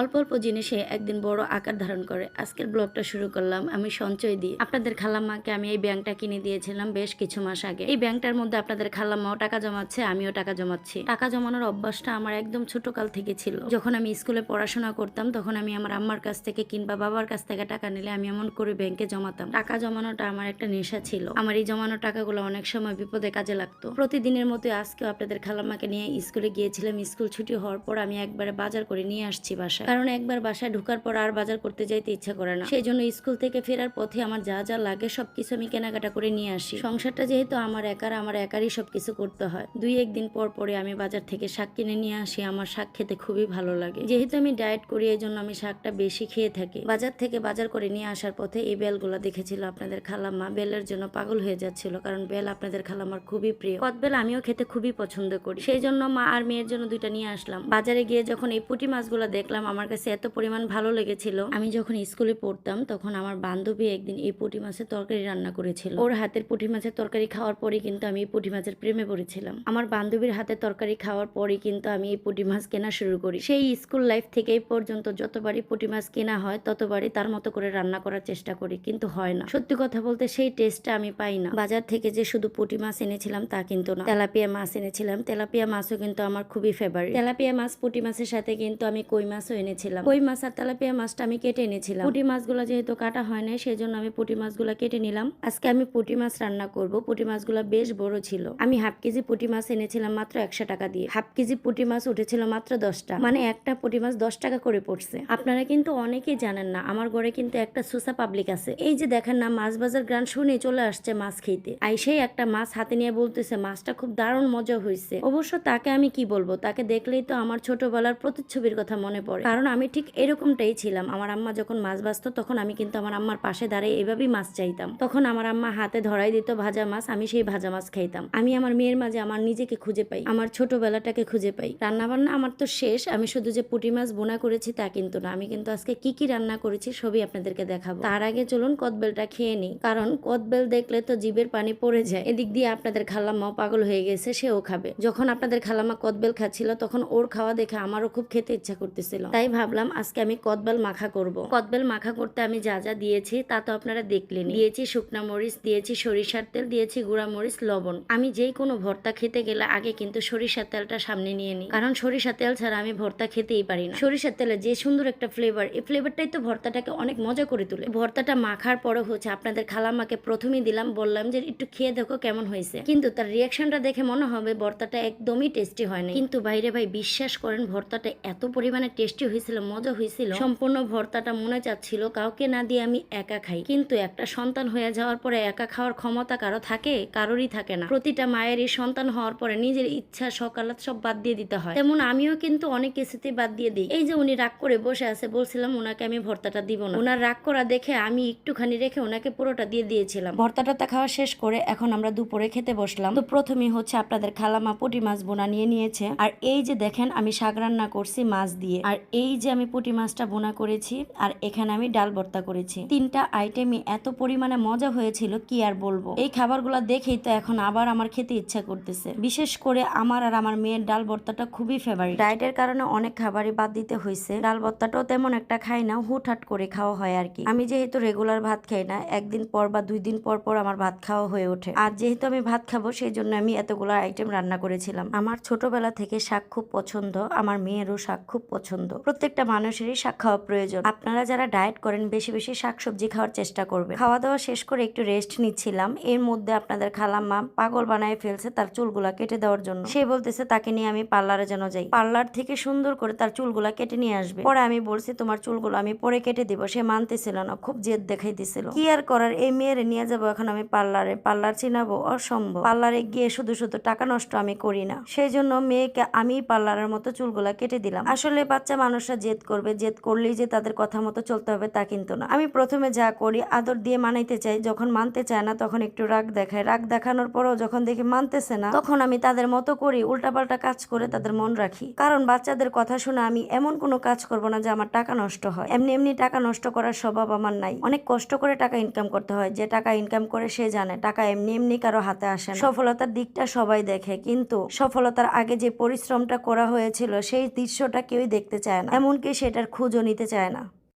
অল্প অল্প জিনিসে একদিন বড় আকার ধারণ করে। আজকের ব্লগটা শুরু করলাম আমি সঞ্চয় দিয়ে। আপনাদের খালাম্মাকে আমি এই ব্যাংকটা কিনে দিয়েছিলাম বেশ কিছু মাস আগে। এই ব্যাংকটার মধ্যে আপনাদের খালাম্মাও টাকা জমাচ্ছে, আমিও টাকা জমাচ্ছি। টাকা জমানোর অভ্যাসটা আমার একদম ছোটকাল থেকে ছিল। যখন আমি স্কুলে পড়াশোনা করতাম, তখন আমি আমার আম্মার কাছ থেকে কিংবা বাবার কাছ থেকে টাকা নিলে আমি এমন করে ব্যাংকে জমাতাম। টাকা জমানোটা আমার একটা নেশা ছিল। আমার এই জমানো টাকাগুলো অনেক সময় বিপদে কাজে লাগতো। প্রতিদিনের মতো আজকেও আপনাদের খালাম্মাকে নিয়ে স্কুলে গিয়েছিলাম। স্কুল ছুটি হওয়ার পর আমি একবারে বাজার করে নিয়ে আসছি বাসায়। কারণ একবার বাসায় ঢোকার পর আর বাজার করতে যাইতে ইচ্ছা করে না। সেই জন্য স্কুল থেকে ফেরার পথে আমার যা যা লাগে সবকিছু আমি কেনাকাটা করে নিয়ে আসি। সংসারটা যেহেতু আমার একার, আমার একারই সবকিছু করতে হয়। দুই একদিন পর পরে আমি বাজার থেকে শাক কিনে নিয়ে আসি। আমার শাক খেতে খুবই ভালো লাগে। যেহেতু আমি ডায়েট করি এই জন্য আমি শাকটা বেশি খেয়ে থাকি। বাজার থেকে বাজার করে নিয়ে আসার পথে এই বেলগুলো দেখেছিল আপনাদের খালাম্মা। বেলের জন্য পাগল হয়ে যাচ্ছিল, কারণ বেল আপনাদের খালাম্মার খুবই প্রিয়। কদবেল আমিও খেতে খুবই পছন্দ করি। সেই জন্য মা আর মেয়ের জন্য দুইটা নিয়ে আসলাম। বাজারে গিয়ে যখন এই পুঁটি মাছগুলো দেখলাম আমার কাছে এত পরিমাণ ভালো লেগেছিল। আমি যখন স্কুলে পড়তাম, তখন আমার বান্ধবী একদিন এই পুঁটি মাছের তরকারি রান্না করেছিল। ওর হাতের পুঁটি মাছের তরকারি খাওয়ার পরে কিন্তু আমি এই পুঁটি মাছের প্রেমে পড়েছিলাম। আমার বান্ধবীর হাতে তরকারি খাওয়ার পরে কিন্তু আমি এই পুঁটি মাছ কেনা শুরু করি। সেই স্কুল লাইফ থেকে এই পর্যন্ত যতবারই পুঁটি মাছ কেনা হয়, ততবারই তার মতো করে রান্না করার চেষ্টা করি, কিন্তু হয় না। সত্যি কথা বলতে সেই টেস্টটা আমি পাই না। বাজার থেকে যে শুধু পুঁটি মাছ এনেছিলাম, তা কিন্তু না। তেলাপিয়া মাছ এনেছিলাম। তেলাপিয়া মাছও কিন্তু আমার খুবই ফেভারিট তেলাপিয়া মাছ পুঁটি মাছের সাথে কিন্তু আমি কই মাছও এনেছিলাম। কই মাছ আর তেলাপিয়া মাছটা আমি কেটে এনেছিলাম। পুঁটি মাছগুলো যেহেতু কাটা হয় নাই সেই জন্য আমি পুঁটি মাছগুলো কেটে নিলাম। আজকে আমি পুঁটি মাছ রান্না করব। পুঁটি মাছগুলো বেশ বড় ছিল। আমি হাফ কেজি পুঁটি মাছ এনেছিলাম মাত্র একশো টাকা দিয়ে। হাফ কেজি পুঁটি মাছ উঠেছিল মাত্র দশটা। মানে একটা পুঁটি মাছ দশ টাকা করে পড়ছে। আপনারা কিন্তু অনেকেই জানেন না, আমার ঘরে কিন্তু একটা সুসা পাবলিক আছে। এই যে দেখেন না মাছ বাজার গ্রান শুনে চলে আসছে মাছ খেতে। আই সেই একটা মাছ হাতে নিয়ে বলতেছে, মাছটা খুব দারুণ মজা হয়েছে অবশ্য তাকে আমি কি বলব? তাকে দেখলেই তো আমার ছোটবেলার প্রতিচ্ছবির কথা মনে পড়ে। কারণ আমি ঠিক এরকমটাই ছিলাম। আমার আম্মা যখন মাছ বাঁচতো, তখন আমি কিন্তু আমার আম্মার পাশে দাঁড়িয়ে এভাবেই মাছ চাইতাম। তখন আমার আম্মা হাতে ধরাই দিত ভাজা মাছ, আমি সেই ভাজা মাছ খাইতাম। আমি আমার মেয়ের মাঝে আমার নিজেকে খুঁজে পাই, আমার ছোটবেলাটাকে খুঁজে পাই। রান্না বান্না আমার তো শেষ, আমি শুধু যে পুঁটি মাছ বোনা করেছি তা কিন্তু না। আমি কিন্তু আজকে কি কি রান্না করেছি সবই আপনাদেরকে দেখাবো। তার আগে চলুন কদবেলটা খেয়ে নিই, কারণ কদবেল দেখলে তো জীবের পানি পড়ে যায়। এদিক দিয়ে আপনাদের খালাম্মাও পাগল হয়ে গেছে, সেও খাবে। যখন আপনাদের খালাম্মা কদবেল খাচ্ছিল, তখন ওর খাওয়া দেখে আমারও খুব খেতে ইচ্ছা করতেছিল। তাই ভাবলাম আজকে আমি কদবেল মাখা করব। কদবেল মাখা করতে আমি যা যা দিয়েছি তা তো আপনারা দেখলেন দিয়েছি শুকনা মরিচ, দিয়েছি সরিষার তেল, দিয়েছি গুঁড়া মরিচ, লবণ। আমি যেই কোনো ভর্তা খেতে গেলে আগে কিন্তু সরিষার তেলটা সামনে নিয়ে নিই। কারণ সরিষার তেল ছাড়া আমি ভর্তা খেতেই পারি না। সরিষার তেলে যে সুন্দর একটা ফ্লেভার এই ফ্লেভারটাই তো ভর্তাটাকে অনেক মজা করে তোলে। ভর্তাটা মাখার পরে হচ্ছে আপনাদের খালাম্মাকে প্রথমেই দিলাম, বললাম যে একটু খেয়ে দেখো কেমন হয়েছে। কিন্তু তার রিয়াকশনটা দেখে মনে হবে ভর্তাটা একদমই টেস্টি হয় না কিন্তু বাইরে ভাই, বিশ্বাস করেন ভর্তাটা এত পরিমাণে টেস্টি হয়েছিল, মজা হয়েছিল। সম্পূর্ণ ভর্তাটা মনে চাচ্ছিল, কাউকে না দিয়ে আমি একা খাই। কিন্তু একটা সন্তান হয়ে যাওয়ার পরে একা খাওয়ার ক্ষমতা কারও থাকে, কারোরই থাকে না। প্রতিটা মায়েরই সন্তান হওয়ার পরে নিজের ইচ্ছা সকালাত সব বাদ দিয়ে দিতে হয়। তেমন আমিও কিন্তু অনেক কিছুতেই বাদ দিয়ে দিই। এই যে উনি রাগ করে বসে আছে, বলছিলাম ওনাকে আমি ভর্তাটা দিব না। ওনার রাগ করা দেখে আমি একটুখানি রেখে ওনাকে পুরোটা দিয়ে দিয়েছিলাম। ভর্তাটা তা খাওয়া শেষ করে এখন আমরা দুপুরে খেতে বসলাম। তো প্রথমে হচ্ছে আপনাদের খালামা পুটি মাছ বোনা নিয়ে নিয়েছে। আর এই যে দেখেন, আমি শাক রান্না করছি মাছ দিয়ে। আর এই যে আমি পুটি মাছটা বোনা করেছি আর এখানে আমি ডাল ভর্তা করেছি, তিনটা আইটেমই এত পরিমাণে মজা হয়েছিল, কি আর বলব? এই খাবারগুলো দেখেই তো এখন আবার আমার খেতে ইচ্ছা করতেছে। বিশেষ করে আমার আর আমার মেয়ের ডাল ভর্তাটা খুবই ফেভারিট ডায়েটের কারণে অনেক খাবারই বাদ দিতে হয়েছে ডাল ভর্তাটাও তেমন একটা খাই না, হুটহাট করে খাওয়া হয় আর কি। আমি যেহেতু রেগুলার ভাত খাই না, একদিন পর বা দুই দিন পর পর আমার ভাত খাওয়া হয়ে ওঠে। আর যেহেতু আমি ভাত খাব সেই জন্য আমি এতগুলো আইটেম রান্না করেছিলাম। আমার ছোটবেলা থেকে শাক খুব পছন্দ, আমার মেয়েরও শাক খুব পছন্দ। প্রত্যেকটা মানুষেরই শাক খাওয়া প্রয়োজন। আপনারা যারা ডায়েট করেন, বেশি বেশি শাক সবজি খাওয়ার চেষ্টা করবেন। খাওয়া দাওয়া শেষ করে একটু রেস্ট নিচ্ছিলাম। এর মধ্যে আপনাদের খালাম্মা পাগল বানায় ফেলছে তার চুলগুলা কেটে দেওয়ার জন্য। সে বলতেছে, তাকে নিয়ে আমি পার্লারে যেন যাই। পার্লার থেকে সুন্দর করে তার চুলগুলা কেটে নিয়ে আসবে। পরে আমি বলছি, তোমার চুলগুলো আমি পরে কেটে দিব। সে মানতেছিল না, খুব জেদ দেখাই দিছিল কি আর করার? এই মেয়ের নিয়ে যাব এখন আমি পার্লারে। পার্লার চিনাবো? অসম্ভব। পার্লারে গিয়ে শুধু শুধু টাকা নষ্ট আমি করি না। সেই জন্য মেয়েকে আমি পার্লারের মতো চুলগুলা কেটে দিলাম। আসলে বাচ্চা মানুষরা জেদ করবে, জেদ করলেই যে তাদের কথা মতো চলতে হবে তা কিন্তু না। আমি প্রথমে যা করি, আদর দিয়ে মানাইতে চাই, যখন মানতে চায় না তখন একটু রাগ দেখায়। রাগ দেখানোর পরও যখন দেখি মানতেছে না, তখন আমি তাদের মতো করি, উল্টাপাল্টা কাজ করে তাদের মন রাখি। কারণ বাচ্চাদের কথা শুনে আমি এমন কোনো কাজ করব না যে আমার টাকা নষ্ট হয়। এমনি এমনি টাকা নষ্ট করার স্বভাব আমার নাই। অনেক কষ্ট করে টাকা ইনকাম করতে হয়। যে টাকা ইনকাম করে সে জানে, টাকা এমনি এমনি কারও হাতে আসে না। সফলতার দিকটা সবাই দেখে, কিন্তু সফলতার আগে যে পরিশ্রমটা করা হয়েছিল, সেই দৃশ্যটা কেউই দেখতে চায় না। না। এমনকি সেটার খোঁজও নিতে চায় না।